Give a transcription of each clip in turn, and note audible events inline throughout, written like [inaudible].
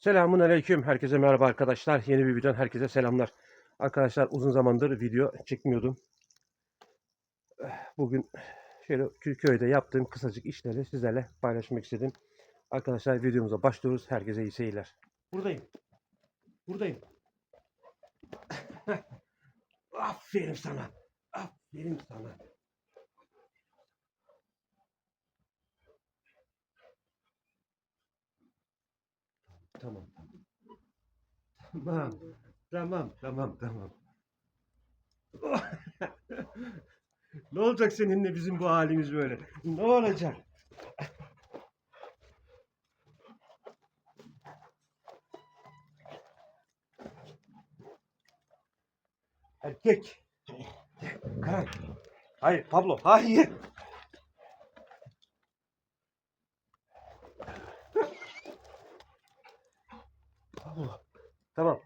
Selamun aleyküm. Herkese merhaba arkadaşlar. Yeni bir videodan herkese selamlar. Arkadaşlar uzun zamandır video çekmiyordum. Bugün şöyle kö- köyde yaptığım kısacık işleri sizlerle paylaşmak istedim. Arkadaşlar videomuza başlıyoruz. Herkese iyi seyirler. Buradayım. Buradayım. [laughs] Aferin sana. Aferin sana. Tamam. Tamam. Tamam, tamam, tamam. [laughs] ne olacak seninle bizim bu halimiz böyle? Ne olacak? Erkek. Karan. Hayır Pablo. Hayır. Pablo. Tamam.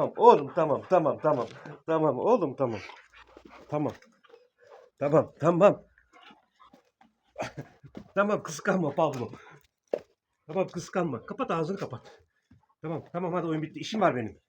Tamam oğlum tamam tamam tamam. Tamam oğlum tamam. Tamam. Tamam tamam. [laughs] tamam kıskanma Pablo. Tamam kıskanma. Kapat ağzını kapat. Tamam tamam hadi oyun bitti. İşim var benim.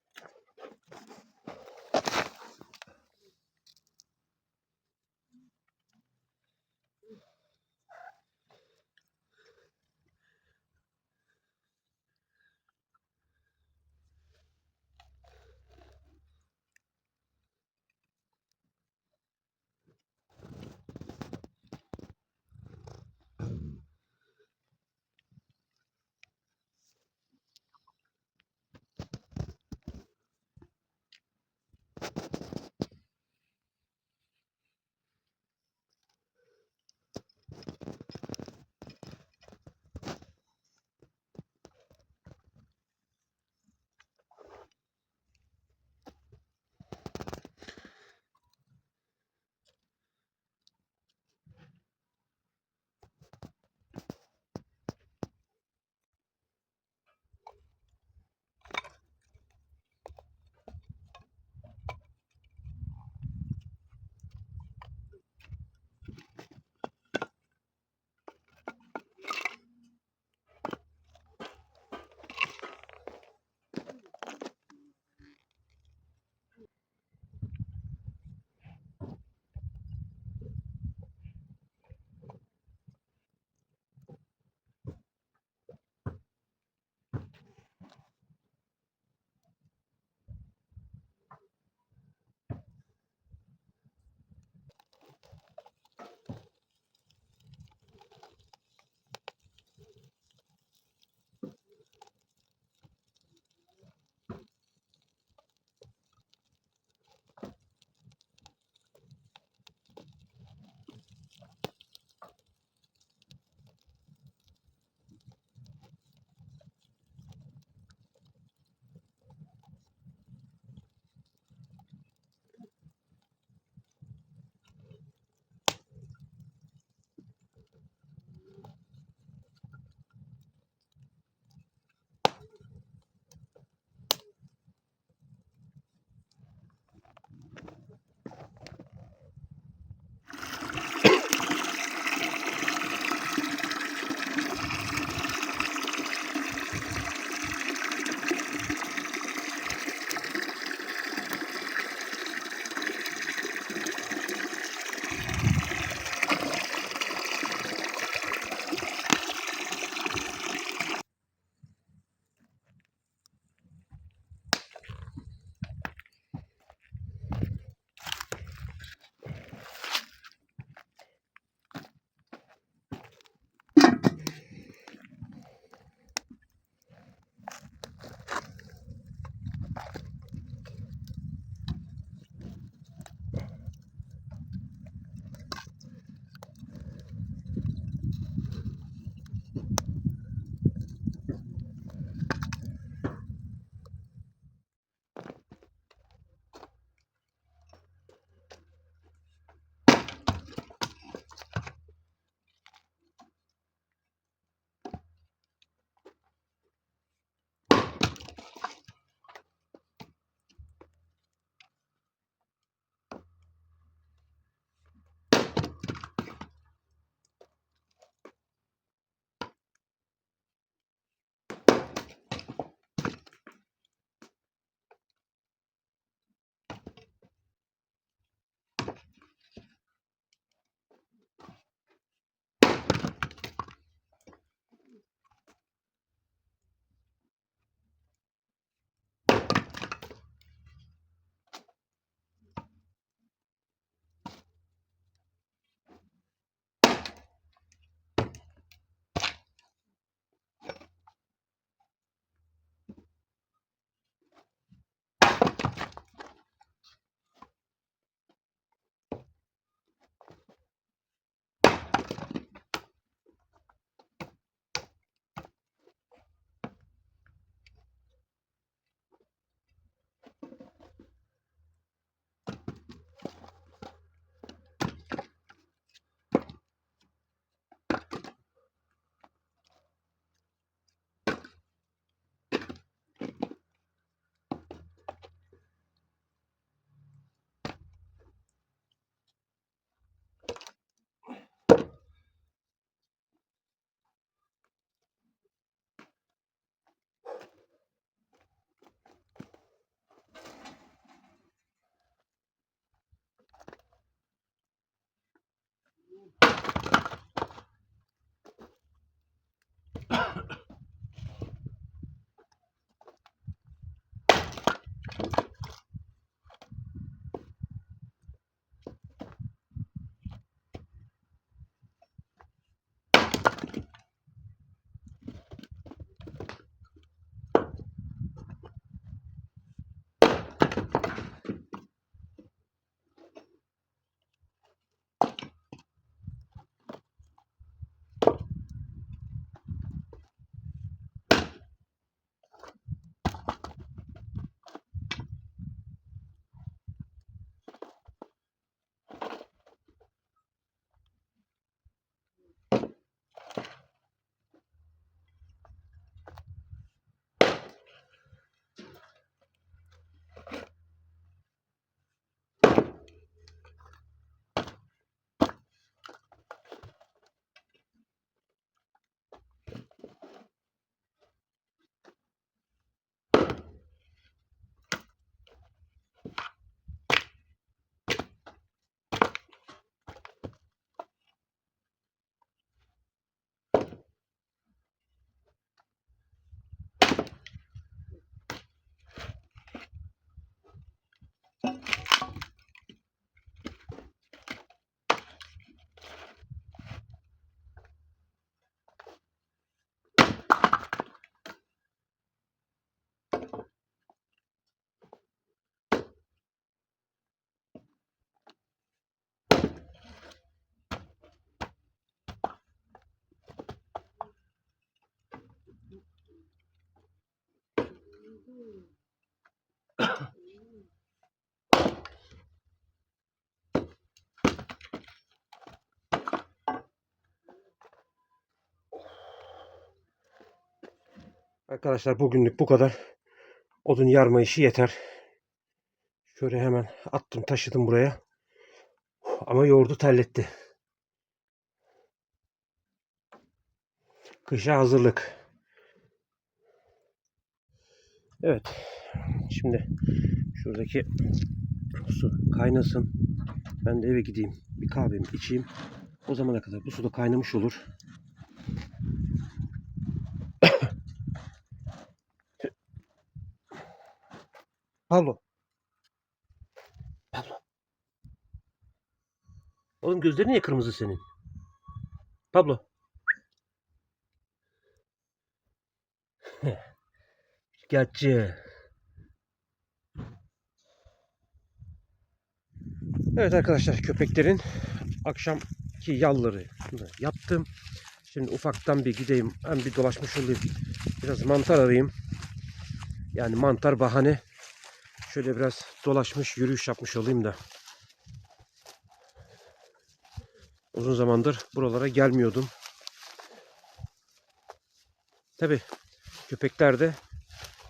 Mm-hmm. Arkadaşlar bugünlük bu kadar. Odun yarma işi yeter. Şöyle hemen attım taşıdım buraya. Ama yoğurdu terletti. Kışa hazırlık. Evet. Şimdi şuradaki su kaynasın. Ben de eve gideyim. Bir kahvemi içeyim. O zamana kadar bu su da kaynamış olur. Pablo. Pablo. Oğlum gözlerin niye kırmızı senin? Pablo. [laughs] Şikayetçi. Evet arkadaşlar köpeklerin akşamki yalları yaptım. Şimdi ufaktan bir gideyim. Hem bir dolaşmış olayım. Biraz mantar arayayım. Yani mantar bahane. Şöyle biraz dolaşmış, yürüyüş yapmış olayım da. Uzun zamandır buralara gelmiyordum. Tabi köpekler de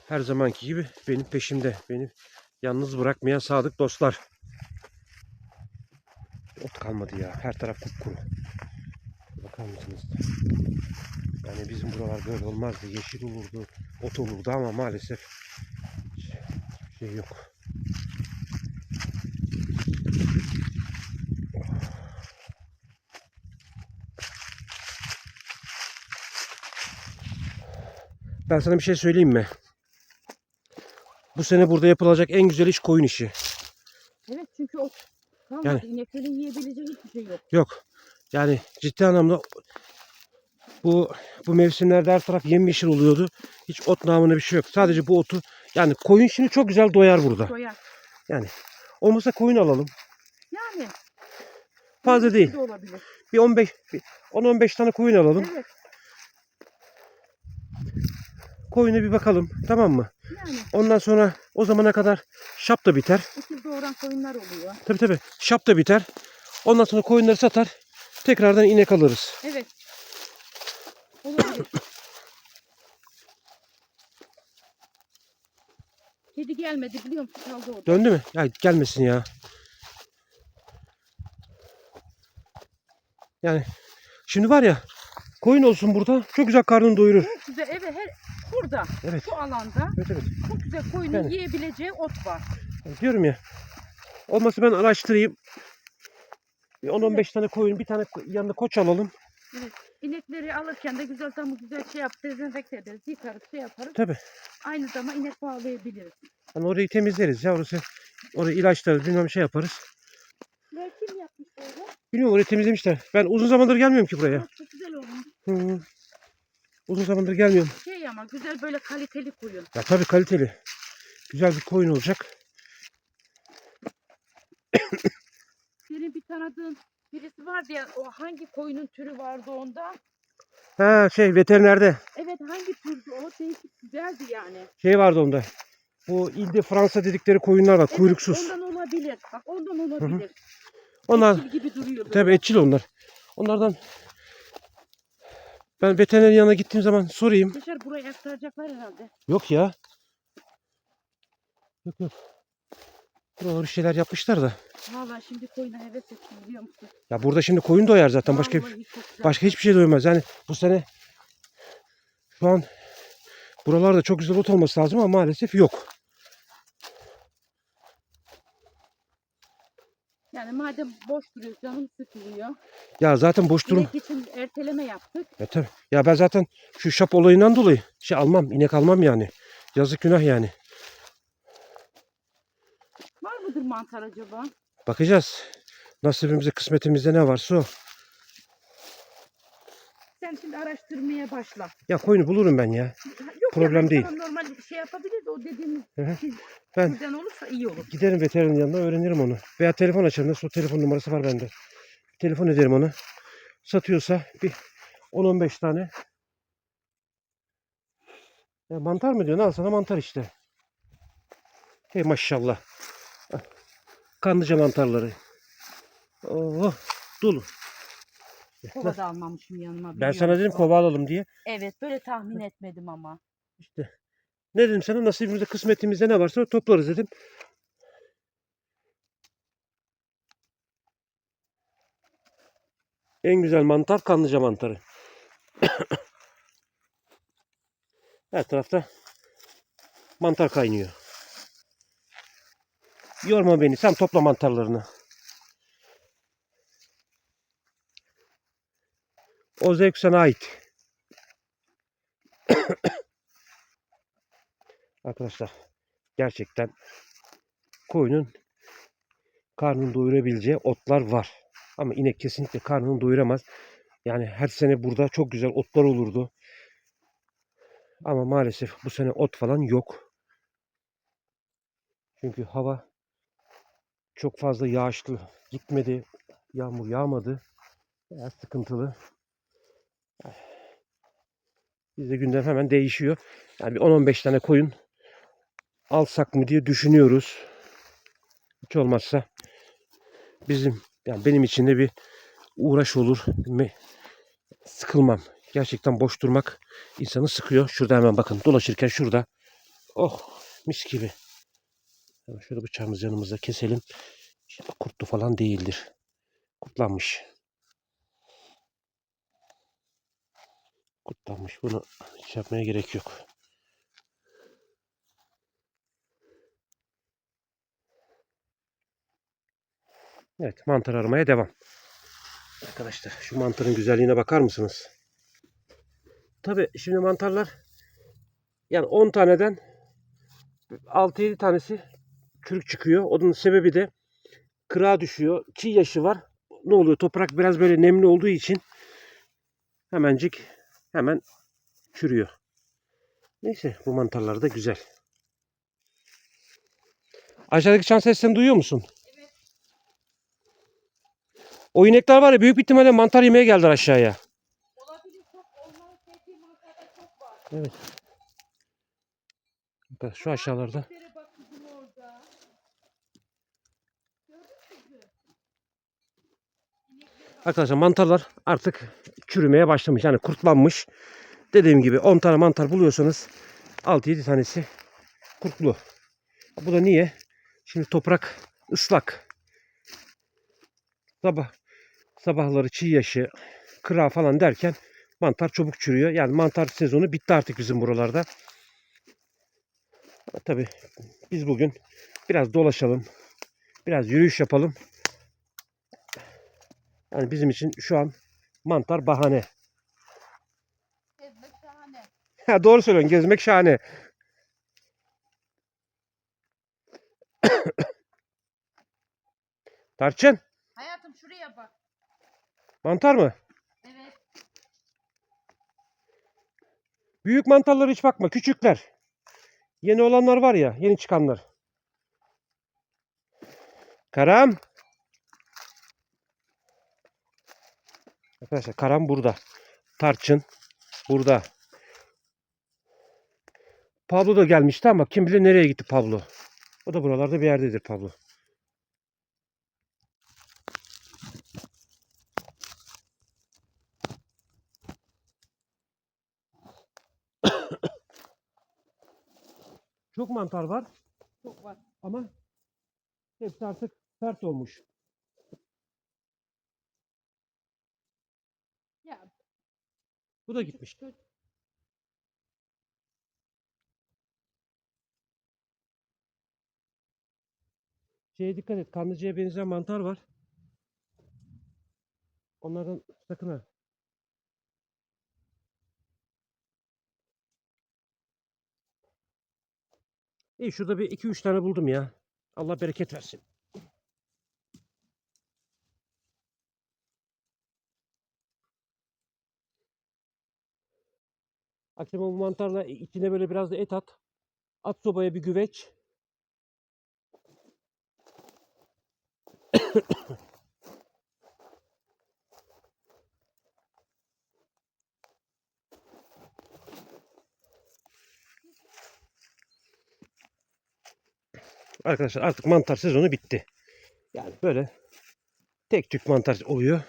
her zamanki gibi benim peşimde. Beni yalnız bırakmayan sadık dostlar. Ot kalmadı ya. Her taraf kupkuru. Bakar mısınız? Yani bizim buralar böyle olmazdı. Yeşil olurdu, ot olurdu ama maalesef şey yok. Ben sana bir şey söyleyeyim mi? Bu sene burada yapılacak en güzel iş koyun işi. Evet çünkü o kalmadı. Yani- İneklerin yiyebileceği hiçbir şey yok. Yok. Yani ciddi anlamda bu bu mevsimlerde her taraf yemyeşil oluyordu. Hiç ot namına bir şey yok. Sadece bu otu yani koyun şimdi çok güzel doyar burada. Doyar. Olmasa koyun alalım. Yani. Fazla değil. de olabilir. Bir 15 bir 10-15 tane koyun alalım. Evet. Koyuna bir bakalım. Tamam mı? Yani Ondan sonra o zamana kadar şap da biter. usul doğuran koyunlar oluyor. Tabi tabi şap da biter. Ondan sonra koyunları satar. Tekrardan inek alırız. Evet. Olabilir. Kedi gelmedi biliyor musun? Kaldı orada. Döndü mü? Ya gelmesin ya. Yani şimdi var ya koyun olsun burada çok güzel karnını doyurur. Çok güzel. Evet her burada. Evet. Şu alanda Evet evet. çok güzel koyunun Yani. yiyebileceği ot var. Yani diyorum ya. Olmasa ben araştırayım. Bir 10-15 tane koyun bir tane ko- yanında koç alalım. İnekleri alırken de güzel tam güzel şey yap, dezenfekte ederiz, yıkarız, şey yaparız. Tabi. Aynı zamanda inek bağlayabiliriz. Hani orayı temizleriz ya orası. Orayı ilaçlarız bilmem şey yaparız. Ne kim yapmış böyle? Bilmiyorum orayı temizlemişler. Ben uzun zamandır gelmiyorum ki buraya. Çok güzel olmuş. Hı. Uzun zamandır gelmiyorum. Şey ama güzel böyle kaliteli koyun. Ya tabii kaliteli. Güzel bir koyun olacak. Senin bir tanıdığın birisi vardı ya o hangi koyunun türü vardı onda? Ha şey veterinerde Evet hangi türdü o değişik güzeldi yani. şey vardı onda. Bu ilde Fransa dedikleri koyunlar var. Evet, Kuyruksuz. ondan olabilir. Bak ondan olabilir. Onlar Etçil gibi duruyor tabii etçil onlar. Onlardan ben veterinerin yanına gittiğim zaman sorayım. Dışarı buraya aktaracaklar herhalde. Yok ya. Yok yok. Buralar bir şeyler yapmışlar da. Valla şimdi koyuna heves ettim biliyor musun? Ya burada şimdi koyun doyar zaten. Başka Vallahi çok başka hiçbir şey doymaz. Yani bu sene şu an buralarda çok güzel ot olması lazım ama maalesef yok. Yani madem boş duruyor canım sıkılıyor. Ya zaten boş durum. İnek için erteleme yaptık. Ya tabii. Ya ben zaten şu şap olayından dolayı şey almam, inek almam yani. Yazık günah yani. Mıdır mantar acaba? Bakacağız. Nasibimizde, kısmetimizde ne varsa o. Sen şimdi araştırmaya başla. Ya koyunu bulurum ben ya. Yok Problem değil. tamam, Normal bir şey yapabiliriz. O dediğimiz Hı hı. siz- Ben- sizden olursa iyi olur. Giderim veterinin yanına öğrenirim onu. Veya telefon açarım. Nasıl o telefon numarası var bende. Telefon ederim ona. Satıyorsa bir 10-15 tane. Ya mantar mı diyor? Al sana mantar işte. Hey maşallah. Kanlıca mantarları. Oh dolu. Kova da almamışım yanıma. Ben sana dedim kova alalım diye. Evet böyle tahmin etmedim ama. İşte ne dedim sana nasibimizde kısmetimizde ne varsa toplarız dedim. En güzel mantar kanlıca mantarı. [coughs] Her tarafta mantar kaynıyor. Yorma beni. Sen topla mantarlarını. O zevk sana ait. [coughs] Arkadaşlar gerçekten koyunun karnını doyurabileceği otlar var. Ama inek kesinlikle karnını doyuramaz. Yani her sene burada çok güzel otlar olurdu. Ama maalesef bu sene ot falan yok. Çünkü hava çok fazla yağışlı gitmedi. Yağmur yağmadı. Biraz sıkıntılı. Bizde gündem hemen değişiyor. Yani bir 10-15 tane koyun alsak mı diye düşünüyoruz. Hiç olmazsa bizim yani benim için de bir uğraş olur. Sıkılmam. Gerçekten boş durmak insanı sıkıyor. Şurada hemen bakın dolaşırken şurada. Oh mis gibi. Hemen şöyle bıçağımızı yanımızda keselim. İnşallah kurtlu falan değildir. Kurtlanmış. Kurtlanmış. Bunu hiç yapmaya gerek yok. Evet mantar aramaya devam. Arkadaşlar şu mantarın güzelliğine bakar mısınız? Tabi şimdi mantarlar yani 10 taneden 6-7 tanesi çürük çıkıyor. Onun sebebi de kırağa düşüyor. Çiğ yaşı var. Ne oluyor? Toprak biraz böyle nemli olduğu için hemencik hemen çürüyor. Neyse bu mantarlar da güzel. Aşağıdaki çan seslerini duyuyor musun? O inekler var ya büyük ihtimalle mantar yemeye geldiler aşağıya. Olabilir çok mantarda çok var. Evet. Bak Şu aşağılarda. Göklere bak kızım orada. Gördün mü kızım? Arkadaşlar mantarlar artık çürümeye başlamış. Yani kurtlanmış. Dediğim gibi 10 tane mantar buluyorsanız 6-7 tanesi kurtlu. Bu da niye? Şimdi toprak ıslak. Sabah sabahları çiğ yaşı, kıra falan derken mantar çabuk çürüyor. Yani mantar sezonu bitti artık bizim buralarda. Tabii biz bugün biraz dolaşalım. Biraz yürüyüş yapalım. Yani bizim için şu an mantar bahane. Gezmek şahane. Ha, doğru söylüyorsun. Gezmek şahane. [coughs] Tarçın. Hayatım şuraya bak. Mantar mı? Evet. Büyük mantarlara hiç bakma. Küçükler. Yeni olanlar var ya. Yeni çıkanlar. Karam. Arkadaşlar karam burada. Tarçın burada. Pablo da gelmişti ama kim bilir nereye gitti Pablo. O da buralarda bir yerdedir Pablo. [coughs] Çok mantar var Çok var. ama hepsi artık sert olmuş. Bu da gitmiş. Şeye dikkat et. Kanlıcaya benzeyen mantar var. Onlardan sakın ha. İyi şurada bir iki üç tane buldum ya. Allah bereket versin. Akşama bu mantarla içine böyle biraz da et at. At sobaya bir güveç. Arkadaşlar artık mantar sezonu bitti. Yani böyle tek tük mantar oluyor.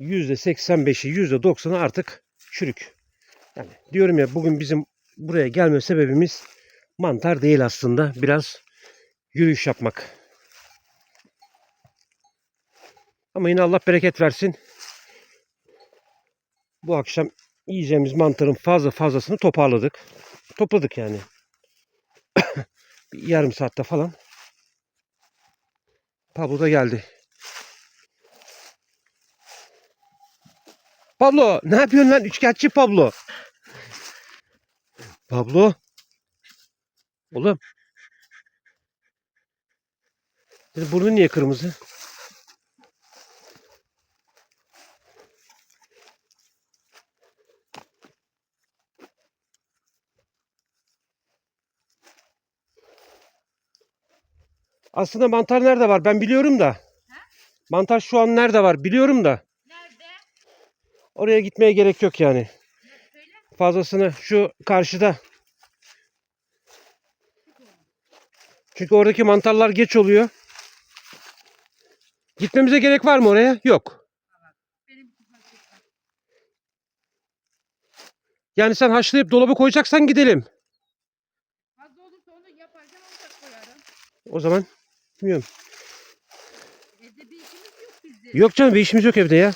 %85'i %90'ı artık çürük. Yani diyorum ya bugün bizim buraya gelme sebebimiz mantar değil aslında. Biraz yürüyüş yapmak. Ama yine Allah bereket versin. Bu akşam yiyeceğimiz mantarın fazla fazlasını toparladık. Topladık yani. [coughs] Bir yarım saatte falan. Pablo da geldi. Pablo ne yapıyorsun lan üçkağıtçı Pablo? Pablo. Oğlum. Burnun niye kırmızı? Aslında mantar nerede var? Ben biliyorum da. Mantar şu an nerede var? Biliyorum da. Oraya gitmeye gerek yok yani. Fazlasını şu karşıda. Çünkü oradaki mantarlar geç oluyor. Gitmemize gerek var mı oraya? Yok. Yani sen haşlayıp dolaba koyacaksan gidelim. Fazla olursa onu yaparken onu da koyarım. O zaman bilmiyorum. Evde bir işimiz yok bizim. Yok canım bir işimiz yok evde ya.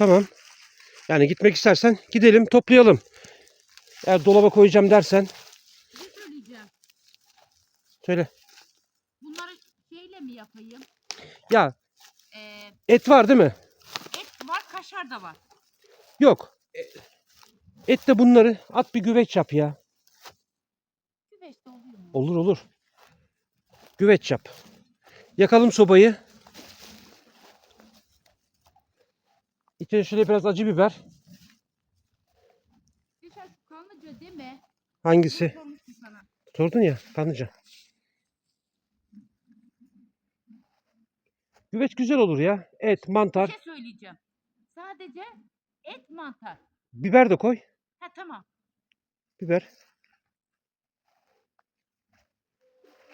Tamam. Yani gitmek istersen gidelim toplayalım. Eğer dolaba koyacağım dersen şey söyleyeceğim. söyle. Bunları şeyle mi yapayım? Ya Ee, et var değil mi? et var, kaşar da var. Yok. Et de bunları at bir güveç yap ya. Güveçte oluyor mu? Olur olur. Güveç yap. Yakalım sobayı. İçine şöyle biraz acı biber. Geçen kanlıca değil mi? Hangisi? Sormuştum sana. Sordun ya kanlıca. Güveç güzel olur ya. Et, Bir mantar, şey söyleyeceğim. Sadece et mantar. biber de koy. Ha tamam. Biber.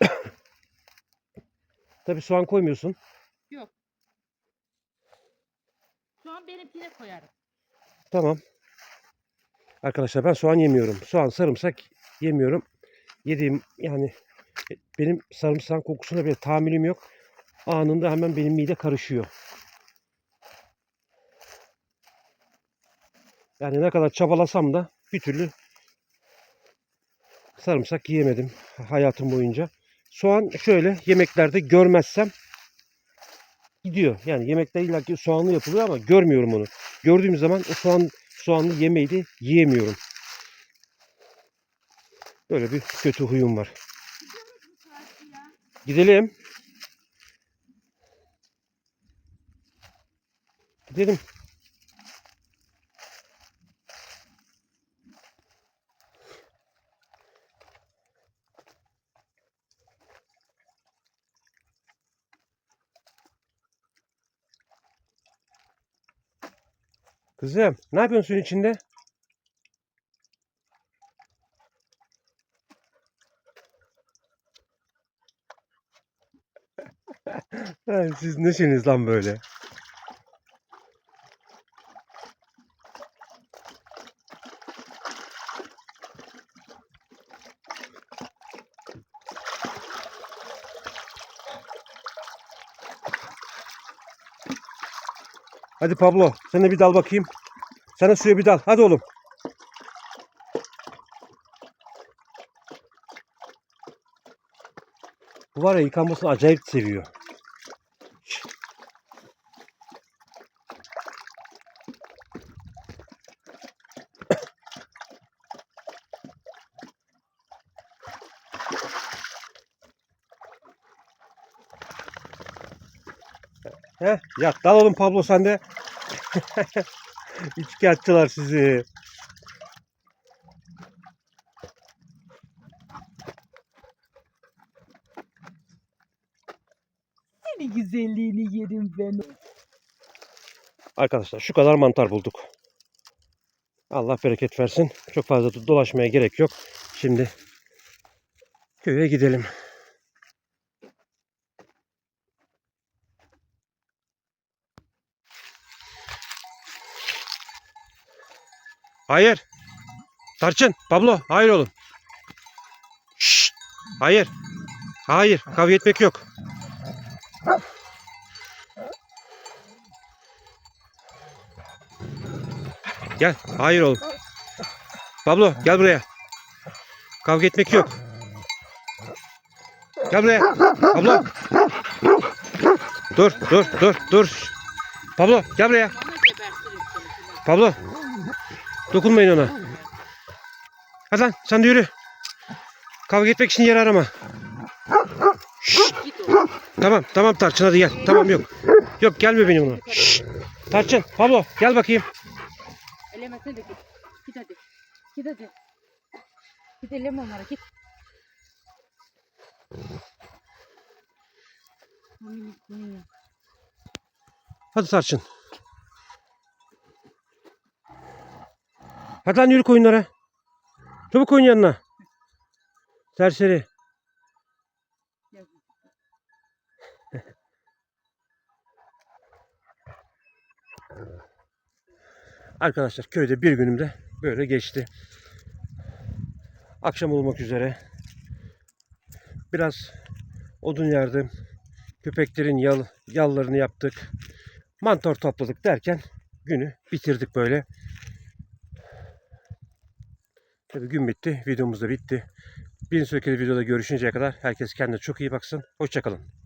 [coughs] Tabii soğan koymuyorsun. Yok. Şu an benimkine koyarım. Tamam. Arkadaşlar ben soğan yemiyorum. Soğan, sarımsak yemiyorum. Yediğim yani benim sarımsak kokusuna bile tahammülüm yok. Anında hemen benim mide karışıyor. Yani ne kadar çabalasam da bir türlü sarımsak yiyemedim hayatım boyunca. Soğan şöyle yemeklerde görmezsem gidiyor. Yani yemekler illa ki soğanlı yapılıyor ama görmüyorum onu. Gördüğüm zaman o soğan soğanlı yemeği de yiyemiyorum. Böyle bir kötü huyum var. Gidelim. Gidelim. Kızım, ne yapıyorsun suyun içinde? [laughs] Siz nesiniz lan böyle? Hadi Pablo, sen de bir dal bakayım. De suya bir dal. Hadi oğlum. Bu var ya yıkanmasını acayip seviyor. Heh, yat dal oğlum Pablo sen de. [laughs] İçkiyatçılar sizi. Seni güzelliğini yerim ben. Arkadaşlar şu kadar mantar bulduk. Allah bereket versin. Çok fazla do- dolaşmaya gerek yok. Şimdi köye gidelim. Hayır. Tarçın, Pablo, hayır oğlum. Şşt, hayır. Hayır, kavga etmek yok. Gel, hayır oğlum. Pablo, gel buraya. Kavga etmek yok. Gel buraya. Pablo. Dur, dur, dur, dur. Pablo, gel buraya. Pablo. Dokunmayın ona. Hadi lan sen de yürü. Kavga etmek için yer arama. Oğlum. Tamam tamam Tarçın hadi gel. Tamam yok. Yok gelme benim ona. Şşt. Tarçın Pablo gel bakayım. Elemesene de git. Git hadi. Git hadi. Git eleme onlara git. Hadi Tarçın. Hadi lan yürü koyunlara. Çabuk koyun yanına. Serseri. Arkadaşlar köyde bir günümde böyle geçti. Akşam olmak üzere. Biraz odun yardım. Köpeklerin yal, yallarını yaptık. Mantar topladık derken günü bitirdik böyle. Tabii gün bitti. Videomuz da bitti. Bir sonraki videoda görüşünceye kadar herkes kendine çok iyi baksın. Hoşçakalın.